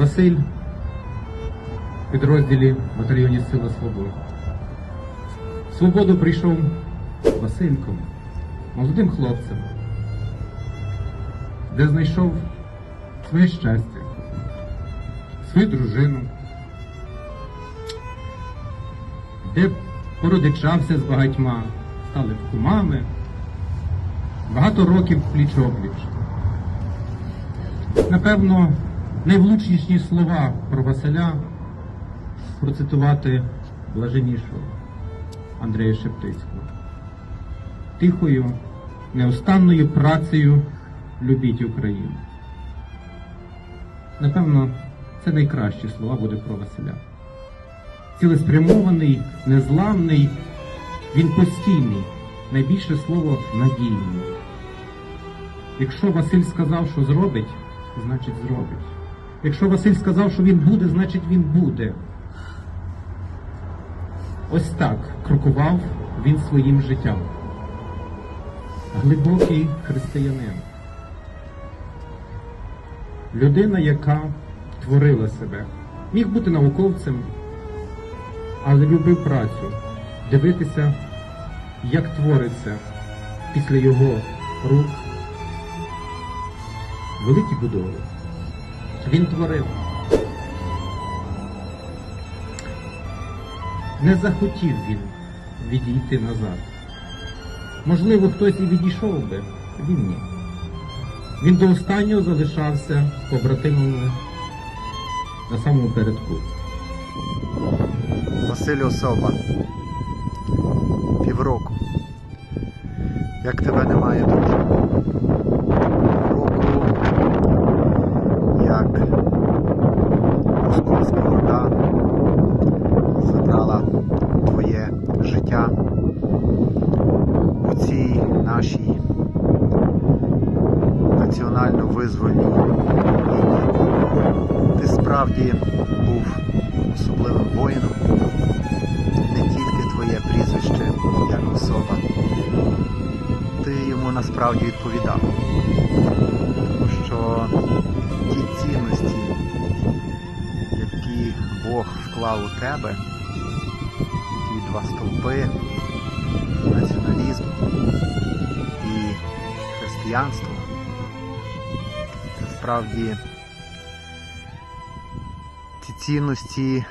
Василь в підрозділі батальйоні Сила Свободи. В Свободу прийшов Васильком, молодим хлопцем, де знайшов своє щастя, свою дружину, де породичався з багатьма, стали кумами, багато років пліч-опліч. Напевно, найвлучніші слова про Василя процитувати блаженнішого Андрія Шептицького. Тихою, неустанною працею любіть Україну. Напевно, це найкращі слова буде про Василя. Цілеспрямований, незламний, він постійний, найбільше слово надійний. Якщо Василь сказав, що зробить, значить зробить. Якщо Василь сказав, що він буде, значить він буде. Ось так крокував він своїм життям. Глибокий християнин. Людина, яка творила себе. Міг бути науковцем, але любив працю, дивитися, як твориться після його рук великі будови. Він творив. Не захотів він відійти назад. Можливо, хтось і відійшов би, він ні. Він до останнього залишався з побратимами на самому передку. Василь Особа. Півроку. Як тебе немає, друже? Півроку, як московська орда забрала твоє життя у цій нашій національно-визвольній війні. Ти справді був особливим воїном не тільки твоє прізвище як особа, ти йому насправді відповідав. Тому що ті цінності, які Бог вклав у тебе, ті два стовпи, націоналізм і християнство, це справді цінності,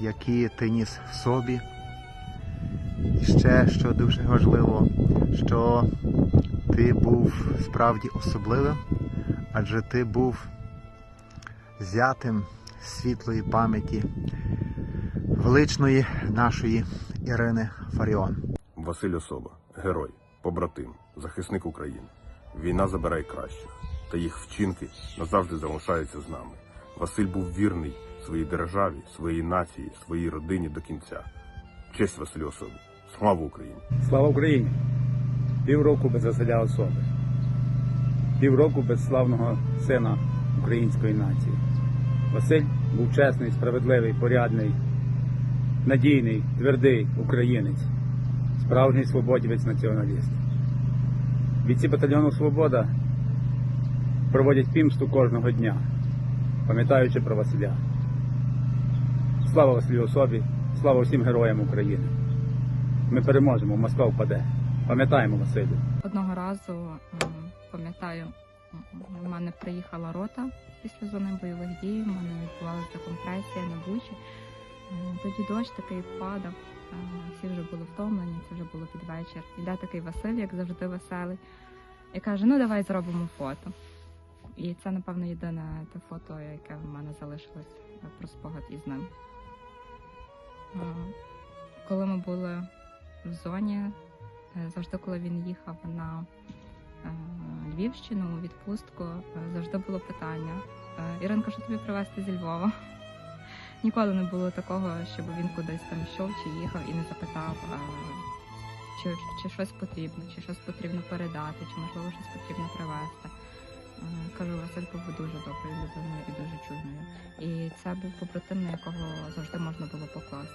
які ти ніс в собі. І ще, що дуже важливо, що ти був справді особливим, адже ти був зятим світлої пам'яті величної нашої Ірини Фаріон. Василь Особа, герой, побратим, захисник України. Війна забирає кращих, та їх вчинки назавжди залишаються з нами. Василь був вірний своїй державі, своїй нації, своїй родині до кінця. Честь Василю Особі. Слава Україні! Слава Україні! Півроку без Василя особи. Півроку без славного сина української нації. Василь був чесний, справедливий, порядний, надійний, твердий українець, справжній свободівець націоналіст. Бійці батальйону Свобода проводять пімсту кожного дня, пам'ятаючи про Василя. Слава Василю особі, слава всім героям України. Ми переможемо, Москва впаде. Пам'ятаємо Василю. Одного разу пам'ятаю, м, в мене приїхала рота після зони бойових дій. У мене відбувалася декомпресія на бучі. Тоді дощ такий падав. е, Всі вже були втомлені, це вже було під вечір. Іде такий Василь, як завжди веселий, і каже: Ну давай зробимо фото. І це, напевно, єдине те фото, яке в мене залишилось е, про спогад із ним. Е, Коли ми були в зоні, Е, Завжди, коли він їхав на е, Львівщину у відпустку, завжди було питання: Іринка, що тобі привезти зі Львова? Ніколи не було такого, щоб він кудись там йшов чи їхав і не запитав, чи, чи щось потрібно, чи щось потрібно передати, чи можливо щось потрібно привезти. Е, Кажу, Василь був дуже доброю людиною і дуже чуйною. І це був побратим, на якого завжди можна було покласти.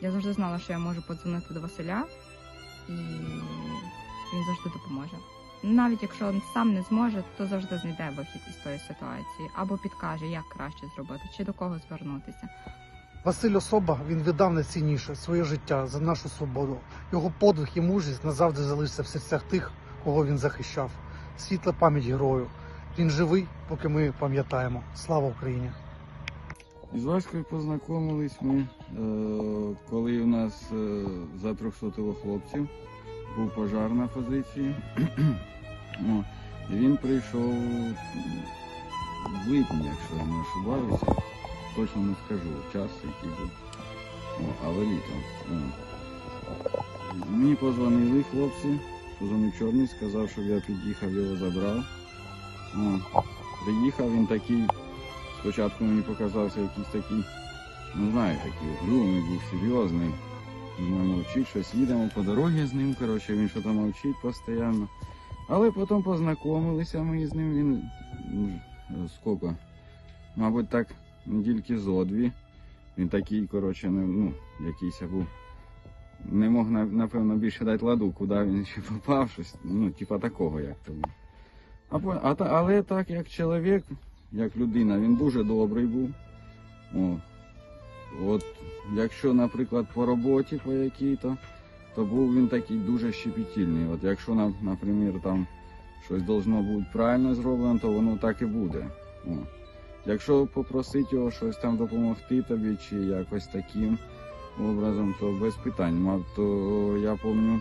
Я завжди знала, що я можу подзвонити до Василя, і він завжди допоможе. навіть якщо він сам не зможе, то завжди знайде вихід із тої ситуації або підкаже, як краще зробити, чи до кого звернутися. Василь особа він віддав найцінніше своє життя за нашу свободу. Його подвиг і мужність назавжди залишиться в серцях тих, кого він захищав. Світла пам'ять герою. Він живий, поки ми пам'ятаємо. Слава Україні! Із Ваською познайомились ми, е, коли у нас е, за 300 хлопців був пожар на позиції. Він прийшов в липні, якщо я не ошибаюся. Точно не скажу час, який був. Але літом. О. Мені позвонили хлопці, позвонив чорний, сказав, щоб я під'їхав, його забрав. О, приїхав, він такий Спочатку мені показався якийсь такий, ну знаю, такий угрюмий, був серйозний. Думаю, мовчить, щось їдемо по дорозі з ним, коротше, він що там мовчить постійно. Але потім познайомилися ми з ним, він ну, скільки, мабуть, так, недільки зо дві. Він такий, коротше, не, ну, якийсь був. Не мог, напевно, більше дати ладу, куди він ще попав, щось, ну, типа такого, як то. А, а, але так, як чоловік, як людина, він дуже добрий був. О. От, якщо, наприклад, по роботі по якій-то, то був він такий дуже щепетільний. От якщо, наприклад, там щось должно бути правильно зроблено, то воно так і буде. О. Якщо попросити його щось там допомогти тобі, чи якось таким образом, то без питань. Мав, то я пам'ятаю,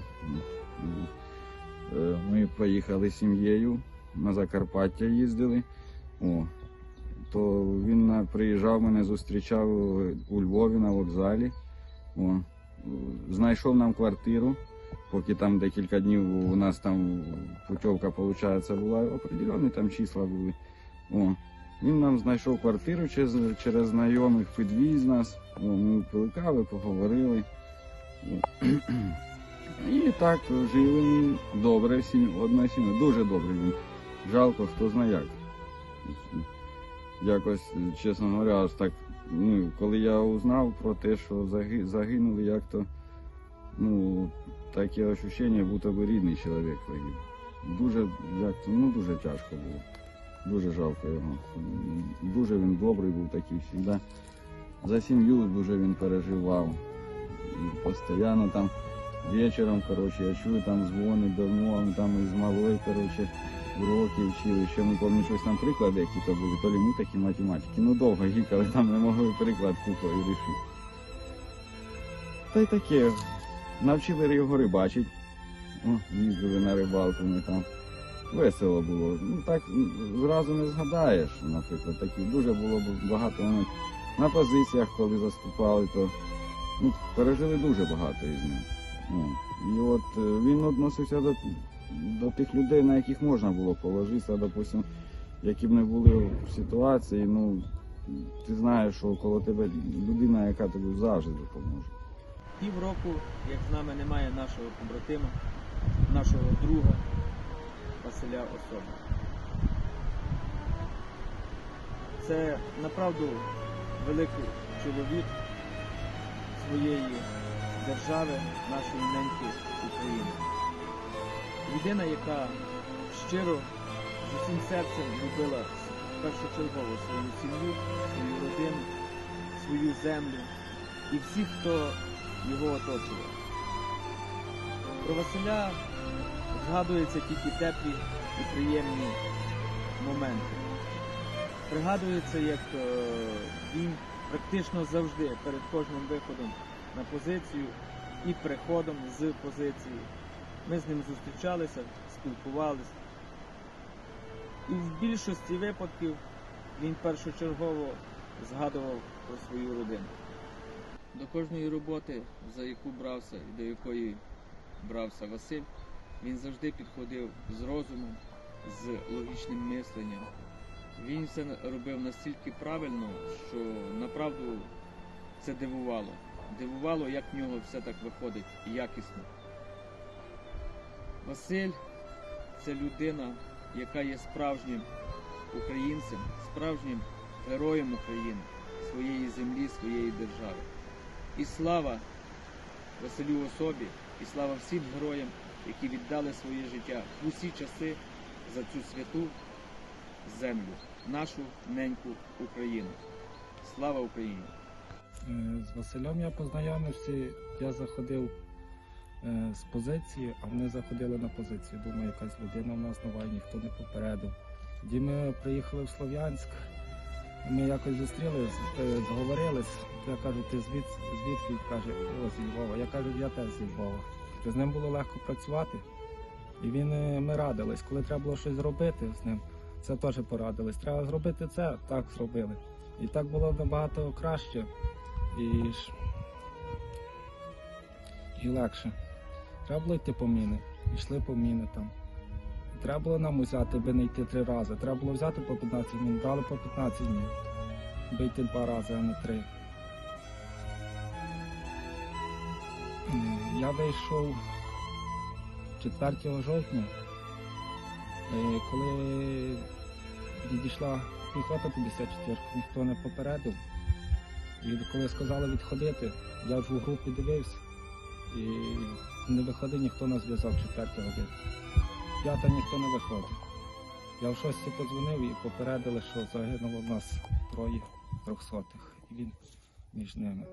е, ми поїхали з сім'єю на Закарпаття їздили. О, то він приїжджав, мене зустрічав у Львові на вокзалі. О, знайшов нам квартиру, поки там декілька днів у нас там путівка, виходить, була, определені там числа були. О, він нам знайшов квартиру через, через знайомих, підвіз нас. О, ми пили кави, поговорили. І так жили добре, одна сім'я, дуже добре він. Жалко, хто знає як якось, чесно говоря, аж так, ну, коли я узнав про те, що заги- загинули, як то, ну, таке ощущення, будто би рідний чоловік загинув. Дуже, як то, ну, дуже тяжко було. Дуже жалко його. Дуже він добрий був такий завжди. За сім'ю дуже він переживав. І постійно там вечором, коротше, я чую, там дзвонить давно, він там із малої, коротше, уроки вчили, ще ми пам'ятаю, щось там приклади, які то були, то лі ми такі математики. Ну довго їхали, там не могли приклад купою рішити. Та й таке. Навчили його рибачити. Їздили на рибалку ми там. Весело було. Ну так зразу не згадаєш, наприклад, такі дуже було багато на позиціях, коли заступали, то ну, пережили дуже багато із ним. О, І от е, він відносився до до тих людей, на яких можна було положитися, допустим, які б не були в ситуації, ну ти знаєш, що коло тебе людина, яка тобі завжди допоможе. Півроку, як з нами немає нашого побратима, нашого друга Василя Особа. Це направду великий чоловік своєї держави, нашої неньки України. Людина, яка щиро з усім серцем любила першочергово свою сім'ю, свою родину, свою землю і всіх, хто його оточував. Про Василя згадуються тільки теплі і приємні моменти. Пригадується, як е, він практично завжди перед кожним виходом на позицію і приходом з позиції. Ми з ним зустрічалися, спілкувалися. І в більшості випадків він першочергово згадував про свою родину. До кожної роботи, за яку брався і до якої брався Василь, він завжди підходив з розумом, з логічним мисленням. Він все робив настільки правильно, що направду це дивувало. Дивувало, як в нього все так виходить якісно. Василь це людина, яка є справжнім українцем, справжнім героєм України, своєї землі, своєї держави. І слава Василю особі, і слава всім героям які віддали своє життя в усі часи за цю святу землю, нашу неньку Україну. Слава Україні! Е, З Василем я познайомився, я заходив е, з позиції, а вони заходили на позицію. Думаю, якась людина в нас нова, ніхто не попередив. Тоді ми приїхали в Слов'янськ, ми якось зустрілись, е, зговорились. Я кажу, ти звід, звідки? Каже, о, зі Львова. Я кажу, я теж зі Львова. З ним було легко працювати. І він, е, ми радились. Коли треба було щось зробити з ним, це теж порадились. Треба зробити це, так зробили. І так було набагато краще і, і легше. Треба було йти по міни. Йшли по міни там. Треба було нам взяти, би не йти три рази. Треба було взяти по 15 мін, брали по 15 днів. Би йти два рази, а не три. Я вийшов 4 жовтня, е, коли відійшла піхота 54, ніхто не попередив. І коли сказали відходити, я вже у групі дивився і не виходив ніхто на зв'язок 4 години. П'ята ніхто не виходив. Я в шості подзвонив і попередили, що загинуло в нас троє трьохсотих. І він між ними.